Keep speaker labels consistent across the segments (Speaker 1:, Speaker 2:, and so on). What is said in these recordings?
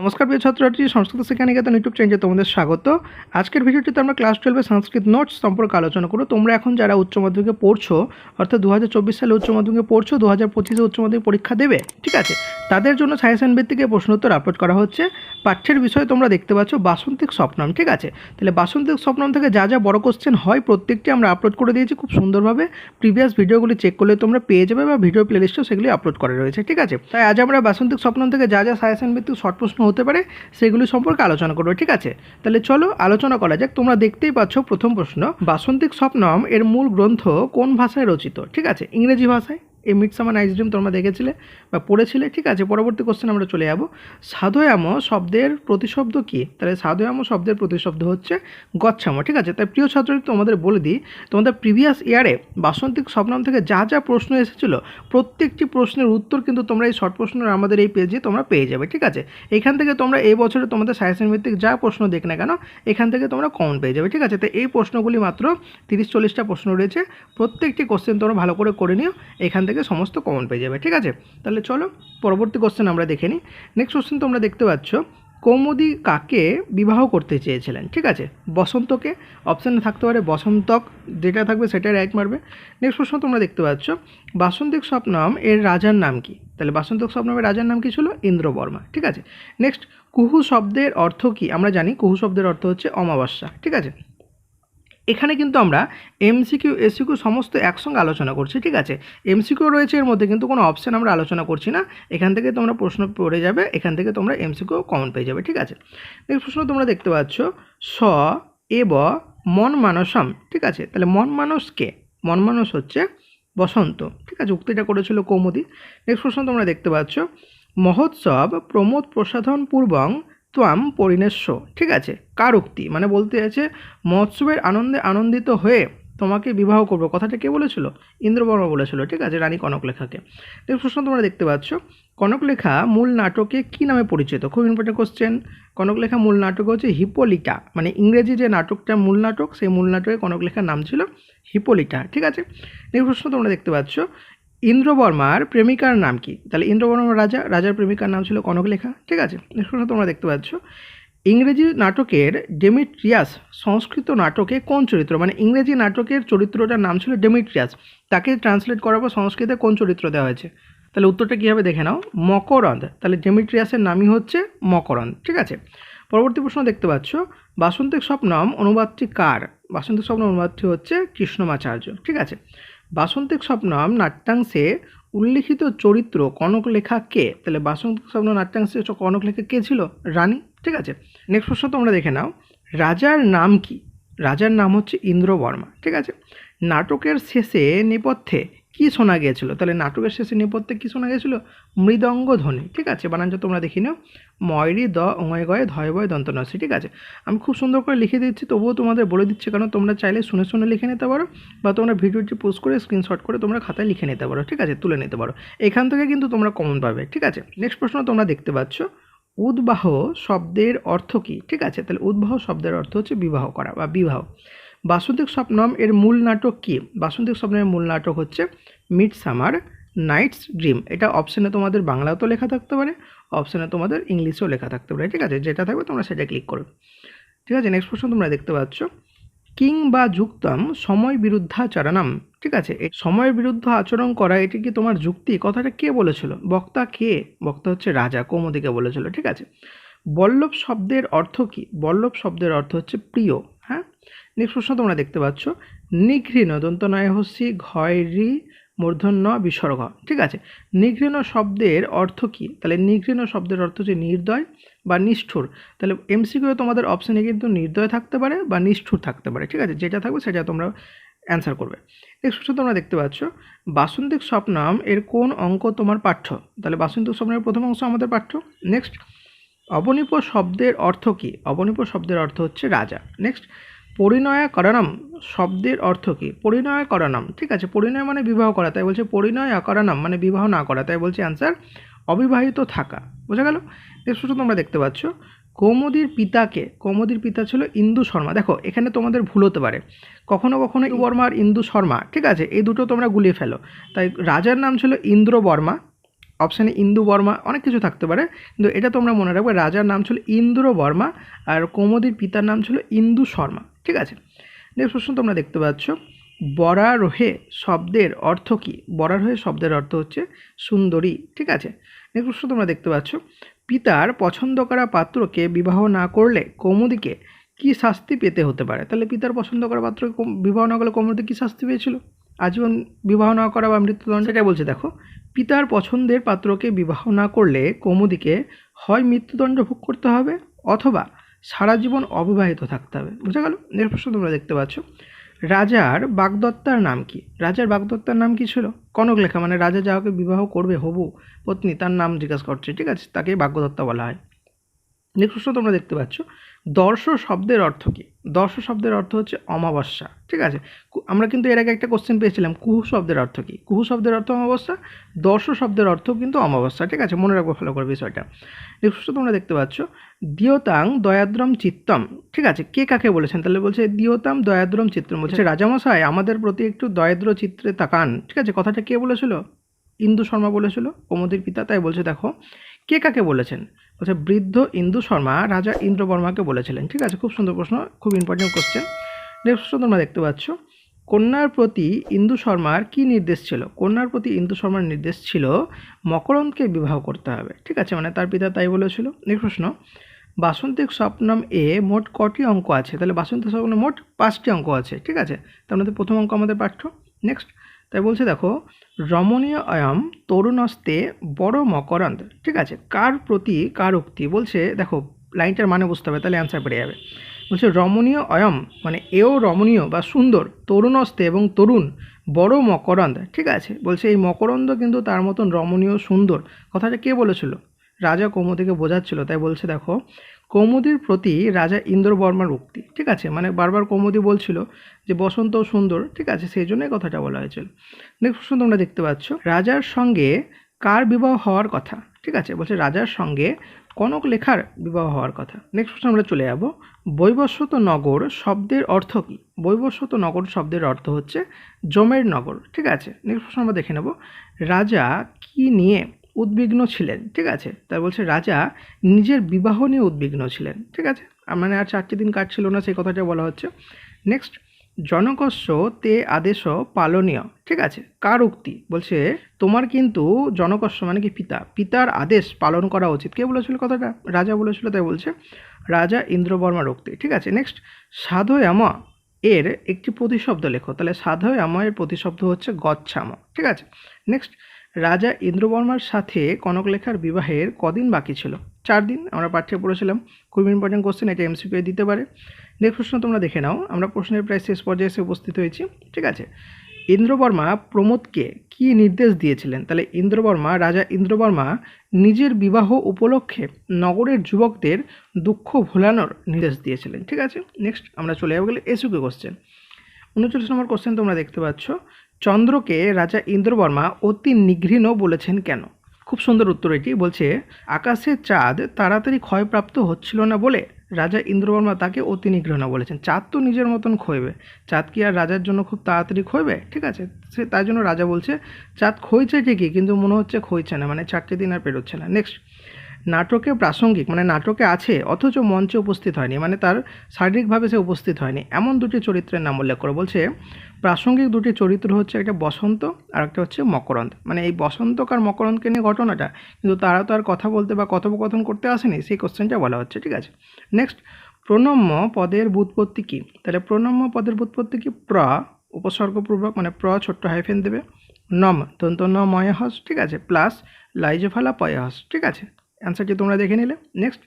Speaker 1: নমস্কার প্রিয় ছাত্রছাত্রী, সংস্কৃত শিক্ষা নিকেতন ইউটিউব চ্যানেলে তোমাদের স্বাগত। আজকের ভিডিওটিতে আমরা ক্লাস টুয়েলভে সংস্কৃত নোটস সম্পর্কে আলোচনা করব। তোমরা এখন যারা উচ্চ মাধ্যমিকে পড়ছো, অর্থাৎ দু হাজার চব্বিশ সালে উচ্চ মাধ্যমিকে পড়ছো দু হাজার পঁচিশে উচ্চ মাধ্যমিক পরীক্ষা দেবে, ঠিক আছে? তাদের জন্য সাজেশন ভিত্তিক প্রশ্নোত্তর আপলোড করা হচ্ছে। পাঠ্যের বিষয়ে তোমরা দেখতে পাচ্ছ বাসন্তিক স্বপ্নম, ঠিক আছে? তাহলে বাসন্তিক স্বপ্নম থেকে যা যা বড় কোশ্চেন হয়, প্রত্যেকটি আমরা আপলোড করে দিয়েছি খুব সুন্দরভাবে। প্রিভিয়াস ভিডিওগুলি চেক করলে তোমরা পেয়ে যাবে বা ভিডিও প্লেলিস্টেও সেগুলি আপলোড করা রয়েছে, ঠিক আছে? তাই আজ আমরা বাসন্তিক স্বপ্নম থেকে যা যা সাজেশন ভিত্তিক শর্ট প্রশ্ন হতে পারে, সেগুলি সম্পর্কে আলোচনা করব, ঠিক আছে? তাহলে চলো আলোচনা করা যাক। তোমরা দেখতেই পাচ্ছ প্রথম প্রশ্ন, বাসন্তিক স্বপ্নম এর মূল গ্রন্থ কোন ভাষায় রচিত? ঠিক আছে? ইংরেজি ভাষায়। এই মিটসামা নাইস ড্রিম তোমরা দেখেছিলে বা পড়েছিলে, ঠিক আছে? পরবর্তী কোশ্চেন আমরা চলে যাব। সাধয়াম শব্দের প্রতিশব্দ কী? তাহলে সাধয়াম শব্দের প্রতিশব্দ হচ্ছে গচ্ছাম, ঠিক আছে? তাই প্রিয় ছাত্র তোমাদের বলে দিই, তোমাদের প্রিভিয়াস ইয়ারে বাসন্তিক স্বপ্নম থেকে যা যা প্রশ্ন এসেছিল, প্রত্যেকটি প্রশ্নের উত্তর কিন্তু তোমরা এই শর্ট প্রশ্নের আমাদের এই পেজে তোমরা পেয়ে যাবে, ঠিক আছে? এখান থেকে তোমরা এই বছরে তোমাদের সায়েন্সের ভিত্তিক যা প্রশ্ন দেখ না কেন, এখান থেকে তোমরা কমন পেয়ে যাবে, ঠিক আছে? তো এই প্রশ্নগুলি মাত্র তিরিশ চল্লিশটা প্রশ্ন রয়েছে। প্রত্যেকটি কোশ্চেন তোমরা ভালো করে করে নিও, এখান থেকে সমস্ত কমন পেয়ে যাবে, ঠিক আছে? তাহলে চলো, পরবর্তী কোশ্চেন আমরা দেখে নিই। নেক্সট কোশ্চেন তোমরা দেখতে পাচ্ছ, কৌমুদি কাকে বিবাহ করতে চেয়েছিলেন, ঠিক আছে? বসন্তকে অপশানে থাকতে পারে বসন্তক, যেটা থাকবে সেটাই রাইট মারবে। নেক্সট প্রশ্ন তোমরা দেখতে পাচ্ছ, বাসন্তিক স্বপ্নম এর রাজার নাম কি? তাহলে বাসন্তক স্বপ্নমের রাজার নাম কি ছিল? ইন্দ্রবর্মা, ঠিক আছে? নেক্সট কুহু শব্দের অর্থ কি? আমরা জানি কুহু শব্দের অর্থ হচ্ছে অমাবস্যা, ঠিক আছে? এখানে কিন্তু আমরা এমসিকিউ এসিকিউ সমস্ত একসঙ্গে আলোচনা করছি, ঠিক আছে? এমসিকিউ রয়েছে, এর মধ্যে কিন্তু কোনো অপশান আমরা আলোচনা করছি না। এখান থেকে তোমরা প্রশ্ন পড়ে যাবে, এখান থেকে তোমরা এমসিকিউ কমন পেয়ে যাবে, ঠিক আছে? নেক্সট প্রশ্ন তোমরা দেখতে পাচ্ছ, স এব মন মানসম ঠিক আছে? তাহলে মন মানুষকে মন মানুষ হচ্ছে বসন্ত, ঠিক আছে? উক্তিটা করেছিল কৌমুদি। নেক্সট প্রশ্ন তোমরা দেখতে পাচ্ছ, মহোৎসব প্রমোদ প্রসাধন পূর্বং ত্বাম পরিণেস্য ঠিক আছে? কার উক্তি মানে বলতে আছে মহোৎসবের আনন্দে আনন্দিত হয়ে তোমাকে বিবাহ করব। কথাটা কে বলেছিল? ইন্দ্রবর্মা বলেছিল, ঠিক আছে? রানী কনকলেখাকে। নেক্সট প্রশ্ন তোমরা দেখতে পাচ্ছ, কনকলেখা মূল নাটকে কী নামে পরিচিত? খুব ইম্পর্টেন্ট কোশ্চেন কনকলেখা মূল নাটক হচ্ছে হিপোলিটা মানে ইংরেজি যে নাটকটা মূল নাটক, সেই মূল নাটকে কনকলেখার নাম ছিল হিপোলিটা, ঠিক আছে? নেক্সট প্রশ্ন তোমরা দেখতে পাচ্ছ ইন্দ্রবর্মার প্রেমিকার নাম কি? তাহলে ইন্দ্রবর্মার রাজা, রাজার প্রেমিকার নাম ছিল কনকলেখা, ঠিক আছে? প্রশ্ন তোমরা দেখতে পাচ্ছ। ইংরেজি নাটকের ডেমিট্রিয়াস সংস্কৃত নাটকে কোন চরিত্র? মানে ইংরেজি নাটকের চরিত্রটার নাম ছিল ডেমিট্রিয়াস। তাকে ট্রান্সলেট করার পর সংস্কৃতে কোন চরিত্র দেওয়া হয়েছে? তাহলে উত্তরটা কী হবে দেখে নাও? মকরন্দ। তাহলে ডেমিট্রিয়াসের নামই হচ্ছে মকরন্দ, ঠিক আছে? পরবর্তী প্রশ্ন দেখতে পাচ্ছ। বাসন্তিক স্বপ্নম অনুবাদটি কার? বাসন্তিক স্বপ্ন অনুবাদটি হচ্ছে কৃষ্ণমাচার্য, ঠিক আছে? বাসন্তিক স্বপ্নম নাট্যাংশে উল্লিখিত চরিত্র কনকলেখা কে? তাহলে বাসন্তিক স্বপ্ন নাট্যাংশে কনকলেখা কে ছিল? রানী, ঠিক আছে? নেক্সট প্রশ্ন তোমরা দেখে নাও। রাজার নাম কি? রাজার নাম হচ্ছে ইন্দ্রবর্মা, ঠিক আছে? নাটকের শেষে নেপথ্যে কি শোনা গিয়েছিল? তাহলে নাটকের শেষে নেপথ্যে কী শোনা গিয়েছিল? মৃদঙ্গ ধ্বনি, ঠিক আছে? বানানটা তোমরা দেখি নাও। ময়রি, দ অময় গয়ে, ধয় বয় দন্তনাসি ঠিক আছে? আমি খুব সুন্দর করে লিখে দিচ্ছি, তবুও তোমাদের বলে দিচ্ছি, কারণ তোমরা চাইলে শুনে শুনে লিখে নিতে পারো, বা তোমরা ভিডিওটি পোস্ট করে স্ক্রিনশট করে তোমরা খাতায় লিখে নিতে পারো, ঠিক আছে? তুলে নিতে পারো। এখান থেকে কিন্তু তোমরা কমন পাবে, ঠিক আছে? নেক্সট প্রশ্ন তোমরা দেখতে পাচ্ছ। উদ্বাহ শব্দের অর্থ কী? ঠিক আছে? তাহলে উদ্বাহ শব্দের অর্থ হচ্ছে বিবাহ করা বা বিবাহ। বাসন্তিক স্বপ্নম এর মূল নাটক কী? বাসন্তিক স্বপ্নের মূল নাটক হচ্ছে মিড সামার নাইটস ড্রিম এটা অপশানে তোমাদের বাংলাতেও লেখা থাকতে পারে অপশানে তোমাদের ইংলিশেও লেখা থাকতে পারে, ঠিক আছে? যেটা থাকবে তোমরা সেটা ক্লিক করবে। ঠিক আছে নেক্সট প্রশ্ন তোমরা দেখতে পাচ্ছ। কিং বা যুক্তম সময় বিরুদ্ধাচরণম ঠিক আছে? এই সময়ের বিরুদ্ধে আচরণ করা, এটি কি তোমার যুক্তি? কথাটা কে বলেছিল? বক্তা কে? বক্তা হচ্ছে রাজা কৌমদিকে বলেছিল, ঠিক আছে? বল্লভ শব্দের অর্থ কী? বল্লভ শব্দের অর্থ হচ্ছে প্রিয়। নেক্সট প্রশ্ন তোমরা দেখতে পাচ্ছ। নিঘৃণ দন্তনয় হস্যি ঘয়রি মূর্ধন্য বিসর্গ, ঠিক আছে? নিঘৃণ শব্দের অর্থ কী? তাহলে নিঘৃণ শব্দের অর্থ হচ্ছে নির্দয় বা নিষ্ঠুর। তাহলে এমসিকিউ তোমাদের অপশানে কিন্তু নির্দয় থাকতে পারে বা নিষ্ঠুর থাকতে পারে, ঠিক আছে? যেটা থাকবে সেটা তোমরা অ্যান্সার করবে। নেক্সট প্রশ্ন তোমরা দেখতে পাচ্ছ, বাসন্তিক স্বপ্নম এর কোন অঙ্ক তোমার পাঠ্য? তাহলে বাসন্তিক স্বপ্নের প্রথম অংশ আমাদের পাঠ্য। নেক্সট, অবনিপ শব্দের অর্থ কী? অবনিপ শব্দের অর্থ হচ্ছে রাজা। নেক্সট পরিণয়া করণম শব্দের অর্থ কী? পরিণয় করণম ঠিক আছে? পরিণয় মানে বিবাহ করা, তাই বলছে পরিণয় অকরণম মানে বিবাহ না করা, তাই বলছে অ্যান্সার অবিবাহিত থাকা, বোঝা গেল? প্রশ্ন তোমরা দেখতে পাচ্ছ। কৌমুদির পিতাকে, কৌমুদির পিতা ছিল ইন্দু শর্মা, দেখো, এখানে তোমাদের ভুল হতে পারে। কখনো কখনো বর্মা আর ইন্দু শর্মা, ঠিক আছে? এই দুটো তোমরা গুলিয়ে ফেলো। তাই রাজার নাম ছিল ইন্দ্র বর্মা অপশানে ইন্দু বর্মা অনেক কিছু থাকতে পারে, কিন্তু এটা তোমরা মনে রাখবে, রাজার নাম ছিল ইন্দ্র বর্মা আর কৌমুদীর পিতার নাম ছিল ইন্দু শর্মা। ঠিক আছে? নেক্সট প্রশ্ন তোমরা দেখতে পাচ্ছ। বরারোহে শব্দের অর্থ কী? বরারোহে শব্দের অর্থ হচ্ছে সুন্দরী, ঠিক আছে? নেক্সট প্রশ্ন তোমরা দেখতে পাচ্ছ। পিতার পছন্দ করা পাত্রকে বিবাহ না করলে কৌমুদিকে কী শাস্তি পেতে হতে পারে? তাহলে পিতার পছন্দ করা পাত্রকে বিবাহ না করলে কৌমুদী কী শাস্তি পেয়েছিল? আজীবন বিবাহ না করা বা মৃত্যুদণ্ড? সেটা বলছে, দেখো। পিতার পছন্দের পাত্রকে বিবাহ না করলে কৌমুদিকে হয় মৃত্যুদণ্ড ভোগ করতে হবে অথবা সারা জীবন অবিবাহিত থাকতে হবে। বুঝা গেল? এর প্রশ্ন তোমরা দেখতে পাচ্ছ। রাজার বাগদত্তার নাম কি? রাজার বাগদত্তার নাম কি ছিল? কনক লেখা মানে রাজা যাহাকে বিবাহ করবে হবু পত্নী, তার নাম জিজ্ঞাসা করছে, ঠিক আছে? তাকে বাগদত্তা বলা হয়। নেক্সট প্রশ্ন তোমরা দেখতে পাচ্ছ। দর্শ শব্দের অর্থ কী? দর্শ শব্দের অর্থ হচ্ছে অমাবস্যা, ঠিক আছে? আমরা কিন্তু এর আগে একটা কোশ্চেন পেয়েছিলাম, কুহু শব্দের অর্থ কী? কুহু শব্দের অর্থ অমাবস্যা, দর্শ শব্দের অর্থ কিন্তু অমাবস্যা, ঠিক আছে? মনে রাখব ভালো করে বিষয়টা। নেক্সট প্রশ্ন তোমরা দেখতে পাচ্ছ, দিয়তাং দয়াদ্রম চিত্তম, ঠিক আছে? কে কাকে বলেছেন? তাহলে বলছে দিয়তাম দয়াদ্রম চিত্রম বলছে রাজামশাই, আমাদের প্রতি একটু দয়াদ্র চিত্রে তাকান, ঠিক আছে? কথাটা কে বলেছিল? ইন্দু শর্মা বলেছিল কৌমুদীর পিতা, তাই বলছে, দেখো, কে কাকে বলেছেন? বলছে বৃদ্ধ ইন্দু শর্মা রাজা ইন্দ্রবর্মাকে বলেছিলেন। ঠিক আছে, খুব সুন্দর প্রশ্ন, খুব ইম্পর্টেন্ট কোশ্চেন নেক্সট তোমরা দেখতে পাচ্ছ। কন্যার প্রতি ইন্দু শর্মার কি নির্দেশ ছিল? কন্যার প্রতি ইন্দু শর্মার নির্দেশ ছিল মকরন্দকে বিবাহ করতে হবে। ঠিক আছে মানে তার পিতা তাই বলেছিল। নেক্সট প্রশ্ন। বাসন্তিক স্বপ্নম এ মোট কটি অঙ্ক আছে? তাহলে বাসন্তিক স্বপ্নে মোট পাঁচটি অঙ্ক আছে। ঠিক আছে, তার মধ্যে প্রথম অঙ্ক আমাদের পাঠ্য। নেক্সট তাই বলছে দেখো, রমণীয় অয়ম তরুণস্তে বড় মকরন্দ। ঠিক আছে? কার প্রতি কার উক্তি? বলছে, দেখো, লাইনটার মানে বুঝতে হবে, তাহলে অ্যান্সার পেরে যাবে। বলছে, রমণীয় অয়ম মানে এও রমণীয় বা সুন্দর, তরুণস্তে এবং তরুণ, বড় মকরন্দ। ঠিক আছে? বলছে, এই মকরন্দ কিন্তু তার মতন রমণীয় সুন্দর। কথাটা কে বলেছিল? রাজা কৌমুদীকে বোঝাচ্ছিল। তাই বলছে, দেখো কৌমুদীর প্রতি রাজা ইন্দ্রবর্মার উক্তি, ঠিক আছে? মানে বারবার কৌমুদি বলছিল যে বসন্ত সুন্দর, ঠিক আছে? সেই জন্যই কথাটা বলা হয়েছিল। নেক্সট প্রশ্ন তোমরা দেখতে পাচ্ছ। রাজার সঙ্গে কার বিবাহ হওয়ার কথা? ঠিক আছে? বলছে রাজার সঙ্গে কনক লেখার বিবাহ হওয়ার কথা। নেক্সট প্রশ্ন আমরা চলে যাব। বৈবস্বত নগর শব্দের অর্থ কী? বৈবস্বত নগর শব্দের অর্থ হচ্ছে জমের নগর, ঠিক আছে? নেক্সট প্রশ্ন আমরা দেখে নেব। রাজা কি নিয়ে উদ্বিগ্ন ছিলেন, ঠিক আছে? তাই বলছে, রাজা নিজের বিবাহ নিয়ে উদ্বিগ্ন ছিলেন, ঠিক আছে? মানে আর চারটি দিন কাটছিল না, সেই কথাটা বলা হচ্ছে। নেক্সট জনকস্য তে আদেশ পালনীয়, ঠিক আছে? কার উক্তি? বলছে, তোমার কিন্তু জনকস্য মানে কি পিতা? পিতার আদেশ পালন করা উচিত। কে বলেছিল কথাটা? রাজা বলেছিল, তাই বলছে, রাজা ইন্দ্রবর্মার উক্তি। ঠিক আছে? নেক্সট সাধয়ামা এর একটি প্রতিশব্দ লেখো। তাহলে সাধয়ামা এর প্রতিশব্দ হচ্ছে গচ্ছাম, ঠিক আছে? নেক্সট রাজা ইন্দ্রবর্মার সাথে কনকলেখার বিবাহের কদিন বাকি ছিল? চার দিন আমরা পাঠ্যে পড়েছিলাম। খুব ইম্পর্টেন্ট কোশ্চেন এটা এমসিকিউ দিতে পারে। নেক্সট প্রশ্ন তোমরা দেখে নাও। আমরা প্রশ্নের প্রায় শেষ পর্যায়ে এসে উপস্থিত হয়েছি। ঠিক আছে? ইন্দ্রবর্মা প্রমোদকে কি নির্দেশ দিয়েছিলেন? তাহলে ইন্দ্রবর্মা, রাজা ইন্দ্রবর্মা নিজের বিবাহ উপলক্ষে নগরের যুবকদের দুঃখ ভোলানোর নির্দেশ দিয়েছিলেন। ঠিক আছে? নেক্সট আমরা চলে যাব গেলে এসুকে কোশ্চেন উনচল্লিশ নম্বর কোশ্চেন তোমরা দেখতে পাচ্ছ। চন্দ্রকে রাজা ইন্দ্রবর্মা অতি নিঘৃণ বলেছেন কেন? খুব সুন্দর উত্তর এটি। বলছে, আকাশের চাঁদ তাড়াতাড়ি ক্ষয়প্রাপ্ত হচ্ছিল না বলে রাজা ইন্দ্রবর্মা তাকে অতি নিঘৃণ বলেছেন। চাঁদ তো নিজের মতন ক্ষয়বে। চাঁদ কি আর রাজার জন্য খুব তাড়াতাড়ি ক্ষয়বে? ঠিক আছে, সে তাই জন্য রাজা বলছে, চাঁদ ক্ষয়ছে ঠিকই, কিন্তু মনে হচ্ছে ক্ষয়ছে না মানে চারটে দিন আর পেরোচ্ছে না। নেক্সট নাটকে প্রাসঙ্গিক মানে নাটকে আছে, অথচ মঞ্চে উপস্থিত হয়নি মানে তার শারীরিকভাবে সে উপস্থিত হয়নি। এমন দুটি চরিত্রের নাম উল্লেখ করে বলছে, প্রাসঙ্গিক দুটি চরিত্র হচ্ছে একটা বসন্ত আর একটা হচ্ছে মকরন্দ। মানে এই বসন্তক আর মকরন্দকে নিয়ে ঘটনাটা, কিন্তু তারা তো আর কথা বলতে বা কথোপকথন করতে আসেনি, সেই কোশ্চেনটা বলা হচ্ছে, ঠিক আছে? নেক্সট প্রণম্য পদের বুৎপত্তি কী? তাহলে প্রণম্য পদের বুৎপত্তি কি? প্র, উপসর্গপূর্বক মানে প্র ছোট্ট হাইফেন দেবে, নম দন্ত ন ময় হস ঠিক আছে? প্লাস লাইজফালা পয় হস ঠিক আছে? অ্যান্সারটি তোমরা দেখে নিলে। নেক্সট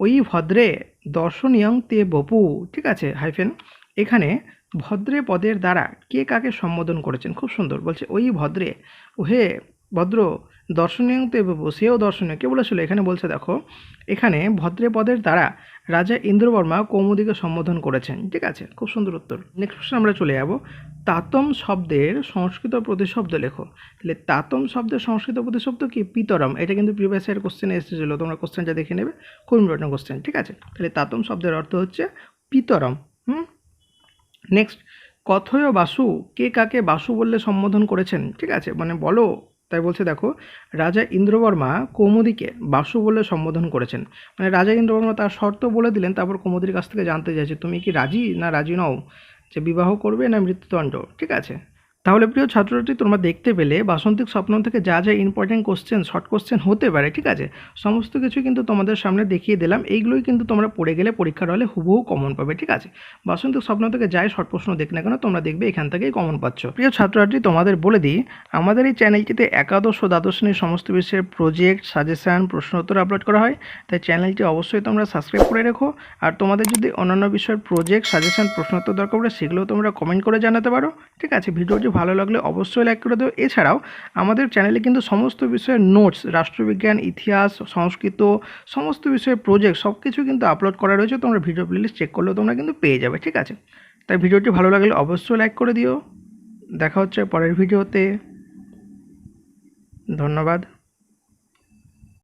Speaker 1: ওই ভদ্রে দর্শনীয়ং তে বপু, ঠিক আছে হাইফেন এখানে ভদ্রে পদের দ্বারা কে কাকে সম্বোধন করেছেন? খুব সুন্দর, বলছে, ওই ভদ্রে ও হে ভদ্র দর্শনীয় তে বপু সেও দর্শনীয়। কে বলেছিল? এখানে বলছে, দেখো, এখানে ভদ্রে পদের দ্বারা রাজা ইন্দ্রবর্মা কৌমুদিকে সম্বোধন করেছেন। ঠিক আছে? খুব সুন্দর উত্তর। নেক্সট প্রশ্ন আমরা চলে যাব। তাতম শব্দের সংস্কৃত প্রতিশব্দ লেখো। তাহলে তাতম শব্দের সংস্কৃত প্রতিশব্দ কি? পিতরম। এটা কিন্তু প্রিভিয়াস ইয়ার কোশ্চেনে এসেছিল। তোমরা কোশ্চেনটা দেখে নেবে। খুব ইম্পর্টেন্ট কোশ্চেন ঠিক আছে? তাহলে তাতম শব্দের অর্থ হচ্ছে পিতরম। হুম? নেক্সট কথয় বাসু কে কাকে বাসু বললে সম্বোধন করেছেন? ঠিক আছে? মানে বলো তাই বলছে, দেখো, রাজা ইন্দ্রবর্মা কৌমুদিকে বাসু বলে সম্বোধন করেছেন। মানে রাজা ইন্দ্রবর্মা তার শর্ত বলে দিলেন, তারপর কৌমুদীর কাছ থেকে জানতে চাইছে, তুমি কি রাজি না রাজি নও? যে বিবাহ করবে না মৃত্যুদণ্ড? ঠিক আছে। তাহলে প্রিয় ছাত্রছাত্রী, তোমরা দেখতে পেলে বাসন্তিক স্বপ্ন থেকে যা যা ইম্পর্টেন্ট কোশ্চেন শর্ট কোশ্চেন হতে পারে, ঠিক আছে? সমস্ত কিছু কিন্তু তোমাদের সামনে দেখিয়ে দিলাম। এইগুলোই কিন্তু তোমরা পড়ে গেলে পরীক্ষার হলে হুবহু কমন পাবে, ঠিক আছে? বাসন্তিক স্বপ্ন থেকে যাই শর্ট প্রশ্ন দেখ না কেন, তোমরা দেখবে এখান থেকেই কমন পাচ্ছ। প্রিয় ছাত্রছাত্রী, তোমাদের বলে দিই, আমাদের এই চ্যানেলটিতে একাদশ ও দ্বাদশ শ্রেণির সমস্ত বিষয়ের প্রজেক্ট সাজেশন প্রশ্নোত্তর আপলোড করা হয়। তাই চ্যানেলটি অবশ্যই তোমরা সাবস্ক্রাইব করে রেখো। আর তোমাদের যদি অন্যান্য বিষয়ের প্রজেক্ট সাজেশন প্রশ্নোত্তর দরকার পড়ে, সেগুলো তোমরা কমেন্ট করে জানাতে পারো, ঠিক আছে? ভিডিওটি ভালো লাগলে অবশ্যই লাইক করে দেবো এছাড়াও আমাদের চ্যানেলে কিন্তু সমস্ত বিষয়ের নোটস রাষ্ট্রবিজ্ঞান, ইতিহাস, সংস্কৃত, সমস্ত বিষয়ের প্রজেক্ট সব কিছু কিন্তু আপলোড করা রয়েছে। তোমরা ভিডিও প্লেলিস্ট চেক করলেও তোমরা কিন্তু পেয়ে যাবে, ঠিক আছে? তাই ভিডিওটি ভালো লাগলে অবশ্যই লাইক করে দিও। দেখা হচ্ছে পরের ভিডিওতে ধন্যবাদ।